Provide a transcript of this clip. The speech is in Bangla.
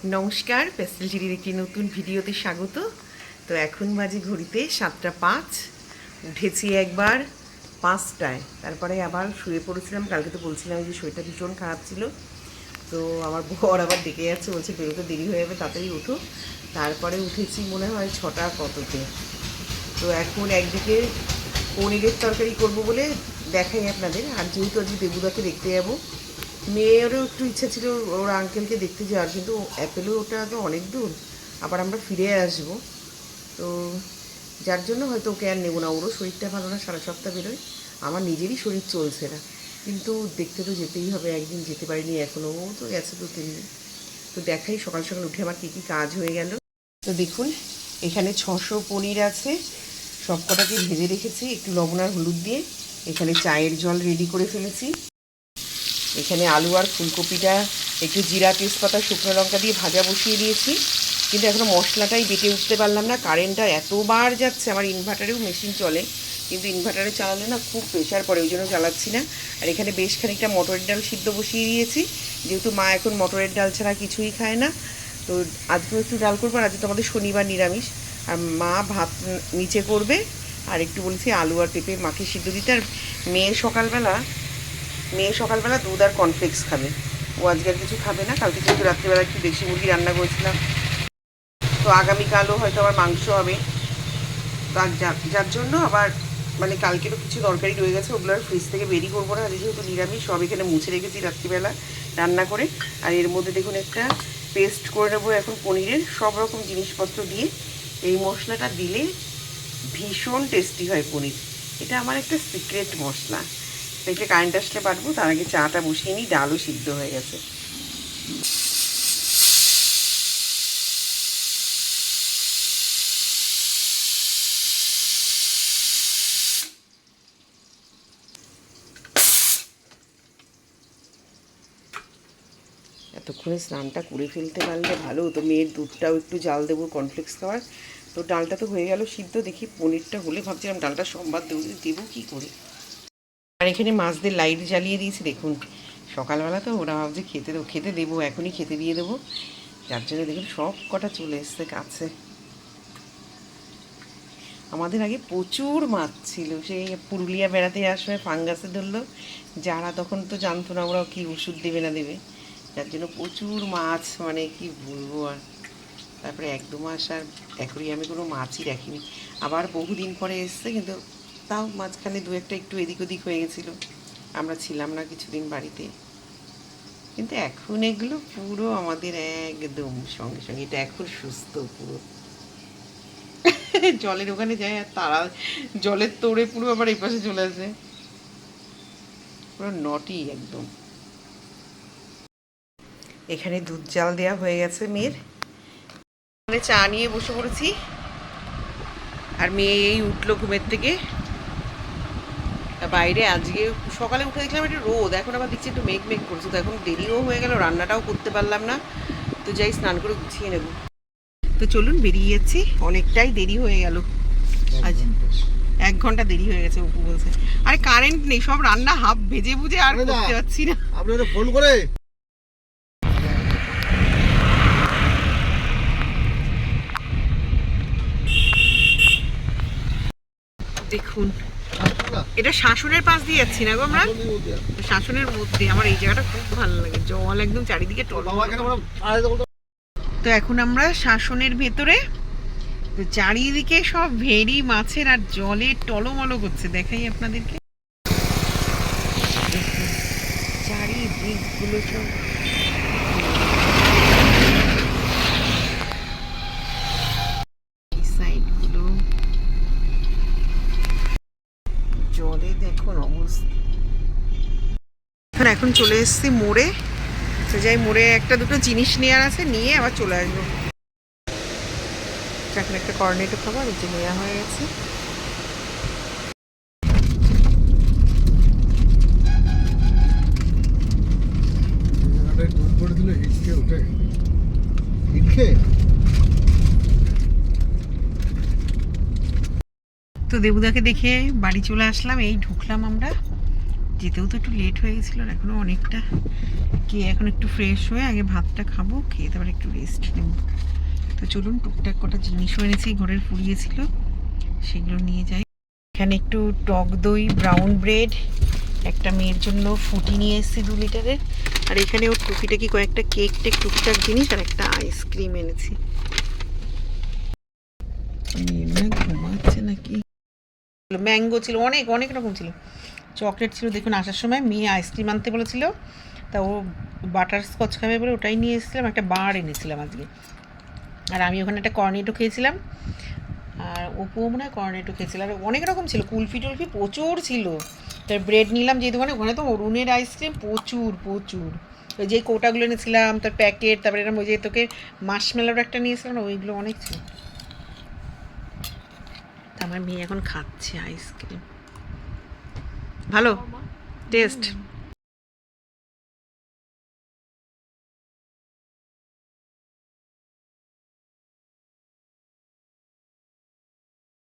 নমস্কার পেস্টেল চিরির একটি নতুন ভিডিওতে স্বাগত। তো এখন বাজে ঘড়িতে সাতটা পাঁচ, উঠেছি একবার পাঁচটায়। তারপরে আবার শুয়ে পড়েছিলাম, কালকে তো বলছিলাম যে শরীরটা ভীষণ খারাপ ছিল। তো আমার বর আবার ডেকে যাচ্ছে, বলছে বেরোতে দেরি হয়ে যাবে, তাড়াতাড়ি উঠো তারপরে উঠেছি মনে হয় ছটা কততে। তো এখন একদিকে পনিরের তরকারি করব বলে দেখাই আপনাদের। আর যেহেতু আজকে দেবুদাকে দেখতে যাব মেয়েরও একটু ইচ্ছা ছিল ওর আঙ্কেলকে দেখতে যাওয়ার, কিন্তু অ্যাপেলো ওটা তো অনেক দূর। আবার আমরা ফিরে আসব। তো যার জন্য হয়তো ওকে আর নেব না। ওরও শরীরটা ভালো না, সারা সপ্তাহ বেরোয়। আমার নিজেরই শরীর চলছে না। কিন্তু দেখতে তো যেতেই হবে, একদিন যেতে পারিনি এখনও ও তো গেছে দু, তিন দিন। তো দেখাই, সকাল সকাল উঠে আমার কী কী কাজ হয়ে গেল। তো দেখুন, এখানে ছশো পনির আছে। সব কটাকে ভেজে রেখেছি। একটু লবণ আর হলুদ দিয়ে এখানে চায়ের জল রেডি করে ফেলেছি। এখানে আলু আর ফুলকপিটা, একটু জিরা তেজপাতা, শুকনো লঙ্কা দিয়ে ভাজা বসিয়ে দিয়েছি। কিন্তু এখনও মশলাটাই বেটে উঠতে পারলাম না, কারেন্টটা এতবার যাচ্ছে, আমার ইনভার্টারেও মেশিন চলে, কিন্তু ইনভার্টারে চালালে না খুব প্রেশার পড়ে, ওই জন্য চালাচ্ছি না। আর এখানে বেশ খানিকটা মটরের ডাল সিদ্ধ বসিয়ে দিয়েছি, যেহেতু মা এখন মটরের ডাল ছাড়া কিছুই খায় না। তো আজকেও একটু ডাল করব আর আজকে তো আমাদের শনিবার নিরামিষ। আর মা ভাত নিচে করবে, আর একটু বলছি আলু আর পেঁপে মাকে সিদ্ধ দিতে। আর মেয়ে সকালবেলা মেয়ে সকালবেলা দুধ আর কর্নফ্লেক্স খাবে। ও আজকে আর কিছু খাবে না, কালকে যেহেতু রাত্রিবেলা একটু দেশি মুরগি রান্না করেছিলাম। তো আগামীকালও হয়তো আবার মাংস হবে। তার যার জন্য আবার মানে কালকেরও কিছু তরকারি রয়ে গেছে, ওগুলো আর ফ্রিজ থেকে বেরি করব না। যেহেতু নিরামিষ, সব এখানে মুছে রেখেছি রাত্রিবেলা রান্না করে। আর এর মধ্যে দেখুন একটা পেস্ট করে নেব এখন পনিরের। সব রকম জিনিসপত্র দিয়ে এই মশলাটা দিলে ভীষণ টেস্টি হয় পনির। এটা আমার একটা সিক্রেট মশলা। তো এটা কারেন্ট আসলে বাটবো তার আগে চাটা বসিয়ে নিই, ডালও সিদ্ধ হয়ে গেছে। এতক্ষণে স্নানটা করে ফেলতে পারলে ভালো হতো, মেয়ের দুধটাও একটু জাল দেবো কর্নফ্লেক্স খাওয়ার। তো ডালটা তো হয়ে গেল সিদ্ধ, দেখি পনিরটা হলে ভাবছিলাম ডালটা সোমবার দেবো দেবো কী করে? আর এখানে মাছদের লাইট জ্বালিয়ে দিয়েছি, দেখুন। সকালবেলা তো ওরা ভাবছে খেতে দেবো খেতে দেবো, এখনই খেতে দিয়ে দেবো। যার জন্য দেখুন সব কটা চলে এসছে কাছে। আমাদের আগে প্রচুর মাছ ছিল, সেই পুরুলিয়া বেড়াতে সময় ফাঙ্গাসে ধরলো। যারা তখন তো জানতো না ওরা কি ওষুধ দেবে না দেবে। যার জন্য প্রচুর মাছ মানে কি বলব আর। তারপরে এক দু মাস আর অ্যাকোরিয়ামে কোনো মাছই রাখিনি আবার বহুদিন পরে এসছে, কিন্তু তাও মাঝখানে দু একটা একটু এদিক ওদিক হয়ে গেছিল। আমরা ছিলাম না কিছুদিন বাড়িতে। কিন্তু এখন এগুলো পুরো আমাদের একদম সঙ্গে সঙ্গে, এটা এখন সুস্থ পুরো। জলের ওখানে যায় আর তারা, জলের তোড়ে পুরো আবার এই পাশে চলে আসে। পুরো নটি একদম। এখানে দুধ জাল দেওয়া হয়ে গেছে মেয়ের। মানে চা নিয়ে বসে পড়েছি। আর মেয়ে এই উঠল ঘুমের থেকে। বাইরে আজকে সকালে উঠে দেখলাম একটু রোদ এখন আবার দেখছি একটু মেঘ মেঘ করছে তো এখন দেরিও হয়ে গেল রান্নাটাও করতে পারলাম না। তো যাই স্নান করে গুছিয়ে নেব। তো চলুন বেরিয়ে যাচ্ছি অনেকটাই দেরি হয়ে গেল। আজ এক ঘণ্টা দেরি হয়ে গেছে অপু বলছে। আরে কারেন্ট নেই সব রান্না হাফ ভেজে বুঝে আর করতে পারছি না। আপনারা ফোন করে দেখুন এটা শাসনের পাশ দিয়ে যাচ্ছি না গো আমরা? শাসনের মধ্যে। আমার এই জায়গাটা খুব ভালো লাগে। জল একদম চারিদিকে তো এখন আমরা শাসনের ভেতরে। তো চারিদিকে সব ভেরি মাছের আর জলে টলমলো করছে। দেখাই আপনাদেরকে। চারিদিকগুলো সব এই সাইডগুলো জলে দেখুন অবস্থা। এখন চলে এসেছি মোড়ে। তো যাই, মোড়ে একটা দুটো জিনিস নেওয়ার আছে, নিয়ে আবার চলে আসব। এখন একটা কর্নেটো খাবার যে নেওয়া হয়ে গেছে। করে তো দেবুদাকে দেখে বাড়ি চলে আসলাম, এই ঢুকলাম আমরা। যেতেও তো একটু লেট হয়ে গেছিল এখনও অনেকটা কে, এখন একটু ফ্রেশ হয়ে আগে ভাতটা খাব, খেয়ে তারপরে একটু রেস্ট নেব। তো চলুন টুকটাক কটা জিনিসও এনেছি, ঘরের ফুরিয়েছিল সেগুলো নিয়ে যাই। এখানে একটু টক দই ব্রাউন ব্রেড একটা মেয়ের জন্য ফুটি নিয়ে এসেছি দু লিটারের আর এখানে ওর টুকিটাকি কয়েকটা কেক টেক টুকটাক জিনিস আর একটা আইসক্রিম এনেছি। ঘুমাচ্ছে নাকি? ম্যাঙ্গো ছিল, অনেক অনেক রকম ছিল। চকলেট ছিল, দেখুন, আসার সময় মেয়ে আইসক্রিম আনতে বলেছিল, তা ও বাটার স্কচ খাবে বলে ওটাই নিয়ে এসেছিলাম, একটা বার এনেছিলাম আজকে। আর আমি ওখানে একটা কর্নেটো খেয়েছিলাম, আর অপুও মনে হয় কর্নেটো খেয়েছিল। আর অনেক রকম ছিল, কুলফি টুলফি প্রচুর ছিল। তার ব্রেড নিলাম যে দোকানে ওখানে তো অরুণের আইসক্রিম প্রচুর প্রচুর। ওই যে কোটাগুলো এনেছিলাম, তার প্যাকেট তারপরে এরকম ওই যে তোকে মাসমেলার একটা নিয়েছিলাম ওইগুলো অনেক ছিল। আমার মেয়ে এখন খাচ্ছে আইসক্রিম ভালো? টেস্ট